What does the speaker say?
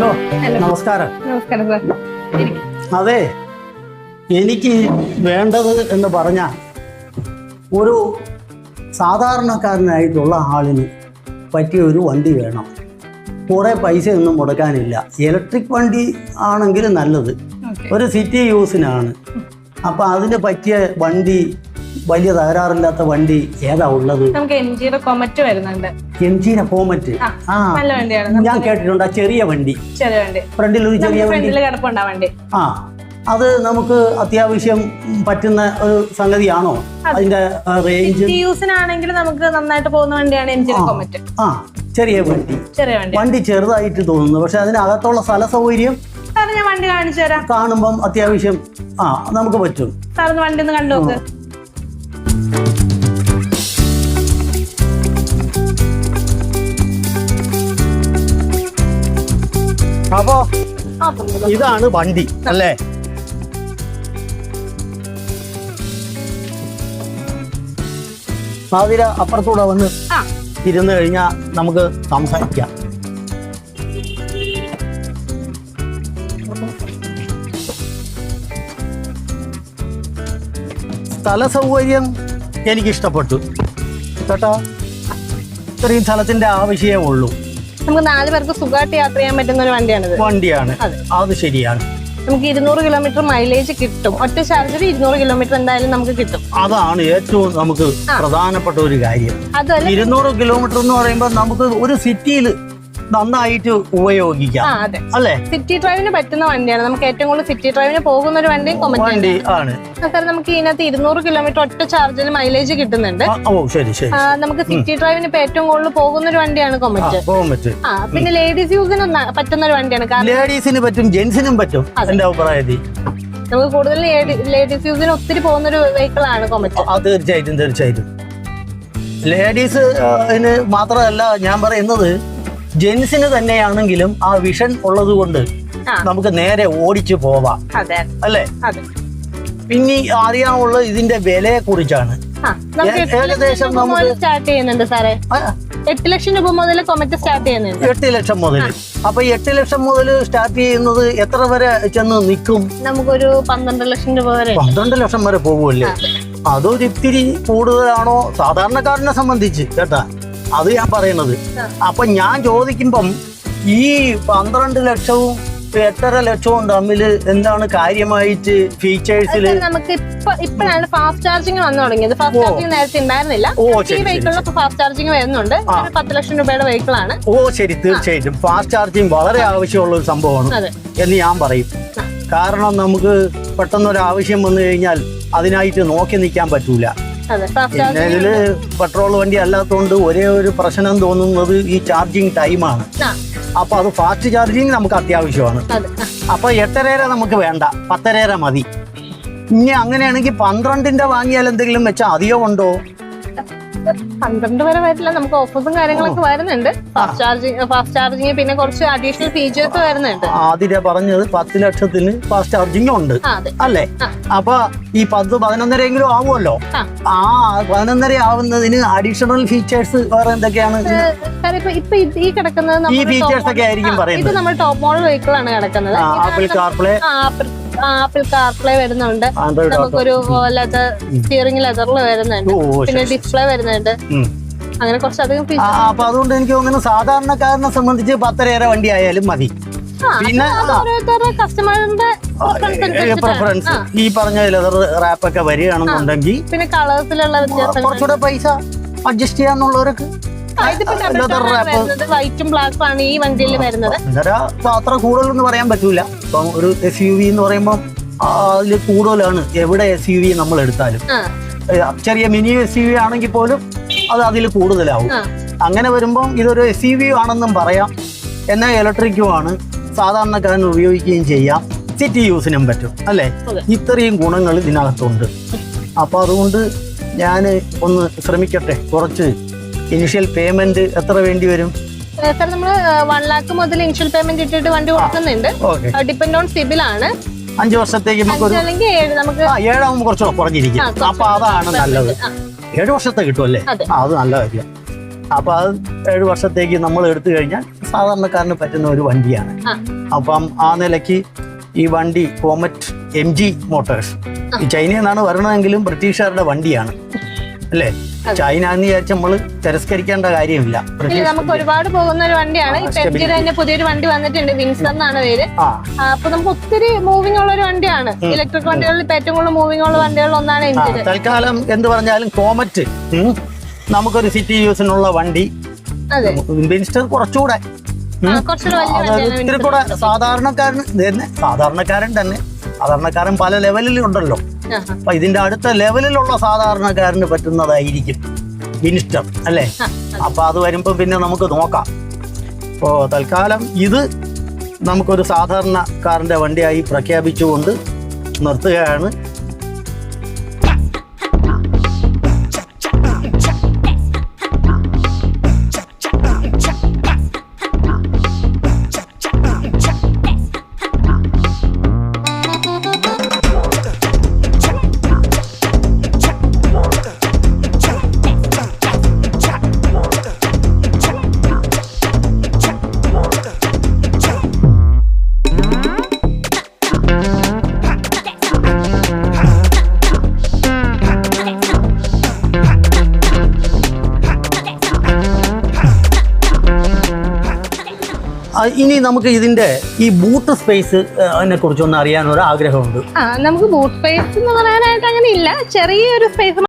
നമസ്കാരം. നമസ്കാരം സാർ. അതെ എനിക്ക് വേണ്ടത് എന്ന് പറഞ്ഞ ഒരു സാധാരണക്കാരനായിട്ടുള്ള ആളിന് പറ്റിയ ഒരു വണ്ടി വേണം. കുറേ പൈസയൊന്നും മുടക്കാനില്ല. ഇലക്ട്രിക് വണ്ടി ആണെങ്കിൽ നല്ലത്. ഒരു സിറ്റി യൂസിനാണ്. അപ്പം അതിന് പറ്റിയ വണ്ടി വലിയ തകരാറില്ലാത്ത വണ്ടി ഏതാ ഉള്ളത്? നമുക്ക് എം ജിയുടെ കോമറ്റ് വരുന്നുണ്ട്. എം ജിയുടെ ഫോമറ്റ് ആ, ഞാൻ കേട്ടിട്ടുണ്ട് ആ ചെറിയ വണ്ടി. ചെറിയ വണ്ടി. ഫ്രണ്ടിൽ ഒരു ചെറിയ വണ്ടി. ആ അത് നമുക്ക് അത്യാവശ്യം പറ്റുന്ന ഒരു സംഗതിയാണോ? അതിന്റെ റേഞ്ച് ആണെങ്കിൽ യൂസിനാണെങ്കിൽ നമുക്ക് നന്നായിട്ട് പോകുന്ന വണ്ടിയാണ് എം ജിയുടെ കൊമറ്റ്. ആ ചെറിയ വണ്ടി. ചെറിയ വണ്ടി. വണ്ടി ചെറുതായിട്ട് തോന്നുന്നു പക്ഷെ അതിനകത്തുള്ള സ്ഥല സൗകര്യം ഞാൻ വണ്ടി കാണിച്ചു തരാം. കാണുമ്പം അത്യാവശ്യം ആ നമുക്ക് പറ്റും. വണ്ടി ഒന്ന് കണ്ടു അപ്പോ ഇതാണ് വണ്ടി അല്ലേ? മാതിര അപ്പുറത്തൂടെ വന്ന് ഇരുന്ന് കഴിഞ്ഞാൽ നമുക്ക് സംസാരിക്കാം. സ്ഥല സൗകര്യം എനിക്കിഷ്ടപ്പെട്ടു. കേട്ടോ ഇത്രയും സ്ഥലത്തിന്റെ ആവശ്യമേ ഉള്ളൂ. നമുക്ക് നാല് പേർക്ക് സുഖമായിട്ട് യാത്ര ചെയ്യാൻ പറ്റുന്ന ഒരു വണ്ടിയാണിത്. വണ്ടിയാണ്. അതെ. അത് ശരിയാണ്. നമുക്ക് ഇരുന്നൂറ് കിലോമീറ്റർ മൈലേജ് കിട്ടും. ഒറ്റ ചാർജിൽ ഇരുന്നൂറ് കിലോമീറ്റർ എന്തായാലും നമുക്ക് കിട്ടും. അതാണ് ഏറ്റവും നമുക്ക് പ്രധാനപ്പെട്ട ഒരു കാര്യം. ഇരുന്നൂറ് കിലോമീറ്റർ എന്ന് പറയുമ്പോൾ നമുക്ക് ഒരു സിറ്റിയിൽ നന്നായിട്ട് ഉപയോഗിക്കാം. അല്ലെ? സിറ്റി ഡ്രൈവിന് പറ്റുന്ന വണ്ടിയാണ്. നമുക്ക് ഏറ്റവും കൂടുതൽ സിറ്റി ഡ്രൈവിന് പോകുന്ന ഒരു വണ്ടി വണ്ടി ആണ്. സാർ നമുക്ക് ഇതിനകത്ത് ഇരുന്നൂറ് കിലോമീറ്റർ ഒറ്റ ചാർജിൽ മൈലേജ് കിട്ടുന്നുണ്ട്. ഓ ശരി ശരി നമുക്ക് സിറ്റി ഡ്രൈവിന് ഇപ്പൊ ഏറ്റവും കൂടുതൽ പോകുന്ന ഒരു വണ്ടിയാണ് കൊമറ്റ് ആ പിന്നെ ലേഡീസ് യൂസിന് പറ്റുന്ന ഒരു വണ്ടിയാണ്. കാരണം ലേഡീസിന് പറ്റും ജെന്റ്സിനും പറ്റും. എന്റെ അഭിപ്രായത്തിൽ നമുക്ക് കൂടുതൽ ലേഡീസ് യൂസിന് ഒത്തിരി പോകുന്ന ഒരു വെഹിക്കിൾ ആണ് കൊമറ്റ് തീർച്ചയായിട്ടും തീർച്ചയായിട്ടും. ലേഡീസ് മാത്രമല്ല ഞാൻ പറയുന്നത് ജെന്റ്സിന് തന്നെയാണെങ്കിലും ആ വിഷൻ ഉള്ളത് കൊണ്ട് നമുക്ക് നേരെ ഓടിച്ചു പോവാം. അല്ലേ? ഇനി അറിയാനുള്ള ഇതിന്റെ വിലയെ കുറിച്ചാണ് ഏകദേശം നമുക്ക് സ്റ്റാർട്ട് ചെയ്യുന്നുണ്ട് സാറേ. എട്ട് ലക്ഷം രൂപ മുതൽ കൊമറ്റ് സ്റ്റാർട്ട് ചെയ്യുന്നുണ്ട്. എട്ട് ലക്ഷം മുതൽ. അപ്പൊ എട്ട് ലക്ഷം മുതൽ സ്റ്റാർട്ട് ചെയ്യുന്നത് എത്ര വരെ ചെന്ന് നിൽക്കും? നമുക്കൊരു പന്ത്രണ്ട് ലക്ഷം രൂപ വരെ. പന്ത്രണ്ട് ലക്ഷം വരെ പോകുമല്ലേ അതൊരു ഇത്തിരി കൂടുതലാണോ സാധാരണക്കാരനെ സംബന്ധിച്ച് കേട്ടാ? അത് ഞാൻ പറയുന്നത് അപ്പൊ ഞാൻ ചോദിക്കുമ്പം ഈ പന്ത്രണ്ട് ലക്ഷവും എട്ടര ലക്ഷവും തമ്മിൽ എന്താണ് കാര്യമായിട്ട് ഫീച്ചേഴ്സിൽ നമുക്ക് ഇപ്പൊ ഇപ്പോഴാണ് ഫാസ്റ്റ് ചാർജിങ് വന്നു തുടങ്ങിയത്. ഫാസ്റ്റ് ചാർജിങ് നേരത്തെ ഉണ്ടായിരുന്നില്ല. ഈ ശരി, ഫാസ്റ്റ് ചാർജിങ് വരുന്നുണ്ട്. പത്ത് ലക്ഷം രൂപയുടെ വെഹിക്കിൾ ആണ് ഓ ശരി തീർച്ചയായിട്ടും. ഫാസ്റ്റ് ചാർജിങ് വളരെ ആവശ്യമുള്ള ഒരു സംഭവമാണ് എന്ന് ഞാൻ പറയും. കാരണം നമുക്ക് പെട്ടെന്നൊരു ആവശ്യം വന്നു കഴിഞ്ഞാൽ അതിനായിട്ട് നോക്കി നിൽക്കാൻ പറ്റൂല. ഇതിൽ പെട്രോൾ വണ്ടി അല്ലാത്തതുകൊണ്ട് ഒരേ ഒരു പ്രശ്നം തോന്നുന്നത് ഈ ചാർജിങ് ടൈമാണ് അപ്പൊ അത് ഫാസ്റ്റ് ചാർജിങ് നമുക്ക് അത്യാവശ്യമാണ്. അപ്പൊ എട്ടരേര നമുക്ക് വേണ്ട. പത്തരേര മതി. ഇനി അങ്ങനെയാണെങ്കിൽ പന്ത്രണ്ടിന്റെ വാങ്ങിയാൽ എന്തെങ്കിലും വെച്ചാൽ അധികം ഉണ്ടോ? പന്ത്രണ്ട് വരെ വരില്ല നമുക്ക് ഓഫേഴ്സും കാര്യങ്ങളൊക്കെ വരുന്നുണ്ട്. ഫാസ്റ്റ് ചാർജിങ് ഫാസ്റ്റ് ചാർജിങ് പിന്നെ കുറച്ച് അഡീഷണൽ ഫീച്ചേഴ്സ് വരുന്നുണ്ട്. ആതിര പറഞ്ഞത് പത്ത് ലക്ഷത്തിന് ഫാസ്റ്റ് ചാർജിങ് ഉണ്ട്. അല്ലെ. അപ്പൊ ഈ പത്ത് പതിനൊന്നരെങ്കിലും ആവുമല്ലോ? ആ. പതിനൊന്നര ആവുന്നതിന് അഡീഷണൽ ഫീച്ചേഴ്സ് വേറെ എന്തൊക്കെയാണ്? ഇപ്പൊ ഈ കിടക്കുന്നത് ഈ ഫീച്ചേഴ്സ് ഒക്കെ ആയിരിക്കും പറയുന്നത്. ഇത് നമ്മൾ ടോപ്പ് മോഡൽ വെഹിക്കിൾ ആണ് കിടക്കുന്നത്. ആപ്പിൾ കാർപ്ലേ ആപ്പിൾ കാർപ്ലേ വരുന്നുണ്ട്. നമുക്കൊരു ലെതർ സ്റ്റിയറിംഗ് ലെതറിൽ വരുന്നുണ്ട്. പിന്നെ ഡിസ്പ്ലേ വരുന്നുണ്ട്. ഉം. അങ്ങനെ കുറച്ചധികം അപ്പൊ അതുകൊണ്ട് എനിക്ക് തോന്നുന്നു സാധാരണക്കാരനെ സംബന്ധിച്ച് പത്തരയേറെ വണ്ടി ആയാലും മതി. പിന്നെ കസ്റ്റമറിന്റെ. പ്രിഫറൻസ് ഈ പറഞ്ഞ ലെതർ റാപ്പൊക്കെ വരികയാണെന്നുണ്ടെങ്കിൽ പിന്നെ കളേഴ്സിലുള്ള വ്യത്യാസം കുറച്ചുകൂടെ പൈസ അഡ്ജസ്റ്റ് റാപ്പ് വൈറ്റും ബ്ലാക്കും ആണ് ഈ വണ്ടിയിൽ വരുന്നത്. അത്ര കൂടുതലൊന്നും പറയാൻ പറ്റൂല. ഇപ്പം ഒരു എസ് യു വി എന്ന് പറയുമ്പോൾ അതിൽ കൂടുതലാണ്. എവിടെ എസ് യു വി നമ്മൾ എടുത്താലും. ചെറിയ മിനി എസ് യു വി ആണെങ്കിൽ പോലും അത് അതിൽ കൂടുതലാവും. അങ്ങനെ വരുമ്പം ഇതൊരു എസ് യു വി ആണെന്നും പറയാം. എന്നാൽ ഇലക്ട്രിക്കും ആണ്. സാധാരണക്കാരൻ ഉപയോഗിക്കുകയും ചെയ്യാം. സിറ്റി യൂസിനും പറ്റും. അല്ലേ? ഇത്രയും ഗുണങ്ങൾ ഇതിനകത്തുണ്ട്. അപ്പോൾ അതുകൊണ്ട് ഞാൻ ഒന്ന് ശ്രമിക്കട്ടെ. കുറച്ച് ഇനിഷ്യൽ പേയ്മെന്റ് എത്ര വേണ്ടി വരും? സാർ നമ്മൾ വൺ ലാക്ക് മുതൽ ഇനിഷ്യൽ പേയ്മെന്റ് ഇട്ടിട്ട് വണ്ടി കൊടുക്കുന്നുണ്ട് ഡിപ്പെൻഡ് ഓൺ സിബിൽ ആണ്. അഞ്ച് വർഷത്തേക്ക് നമുക്ക് ആ ഏഴാവുമ്പോൾ കുറച്ച് കുറഞ്ഞിരിക്കും. അപ്പൊ അതാണ് നല്ലത്. ഏഴു വർഷത്തെ കിട്ടുമല്ലേ അല്ലേ ആ അത് നല്ല കാര്യം. അപ്പൊ അത് ഏഴ് വർഷത്തേക്ക് നമ്മൾ എടുത്തു കഴിഞ്ഞാൽ സാധാരണക്കാരന് പറ്റുന്ന ഒരു വണ്ടിയാണ്. അപ്പം ആ നിലയ്ക്ക് ഈ വണ്ടി കോമറ്റ് എം ജി മോട്ടോഴ്സ്. ഈ ചൈനയിൽ നിന്നാണ് വരണമെങ്കിലും ബ്രിട്ടീഷുകാരുടെ വണ്ടിയാണ്. അല്ലേ? ചൈന എന്ന് വിചാരിച്ച നമ്മൾ തിരസ്കരിക്കേണ്ട കാര്യമില്ല. നമുക്ക് ഒരുപാട് പോകുന്ന ഒരു വണ്ടിയാണ്. തന്നെ പുതിയൊരു വണ്ടി വന്നിട്ടുണ്ട് വിൻസ് എന്നാണ് പേര്. അപ്പൊ നമുക്ക് ഒത്തിരി മൂവിംഗ് ഉള്ള ഒരു വണ്ടിയാണ്. ഇലക്ട്രിക് വണ്ടികളിൽ ഏറ്റവും കൂടുതൽ മൂവിംഗ് ഉള്ള വണ്ടികളിൽ ഒന്നാണ് തൽക്കാലം എന്ന് പറഞ്ഞാലും കോമറ്റ് നമുക്കൊരു സിറ്റി യൂസിനുള്ള വണ്ടി. വിൻസ്റ്റർ കുറച്ചുകൂടെ ഒത്തിരി കൂടെ സാധാരണക്കാരൻ സാധാരണക്കാരൻ തന്നെ. സാധാരണക്കാരൻ പല ലെവലിലുണ്ടല്ലോ അപ്പൊ ഇതിന്റെ അടുത്ത ലെവലിലുള്ള സാധാരണക്കാരന് പറ്റുന്നതായിരിക്കും മിനിസ്റ്റർ അല്ലേ? അപ്പൊ അത് വരുമ്പോ പിന്നെ നമുക്ക് നോക്കാം. ഇപ്പോ തൽക്കാലം ഇത് നമുക്കൊരു സാധാരണക്കാരന്റെ വണ്ടിയായി പ്രഖ്യാപിച്ചുകൊണ്ട് നിർത്തുകയാണ്. ഇനി നമുക്ക് ഇതിന്റെ ഈ ബൂട്ട് സ്പേസ് കുറിച്ചൊന്ന് അറിയാൻ ഒരു ആഗ്രഹമുണ്ട് നമുക്ക് ബൂട്ട് സ്പേസ് എന്ന് പറയാനായിട്ട് അങ്ങനെ ഇല്ല. ചെറിയൊരു സ്പേസ്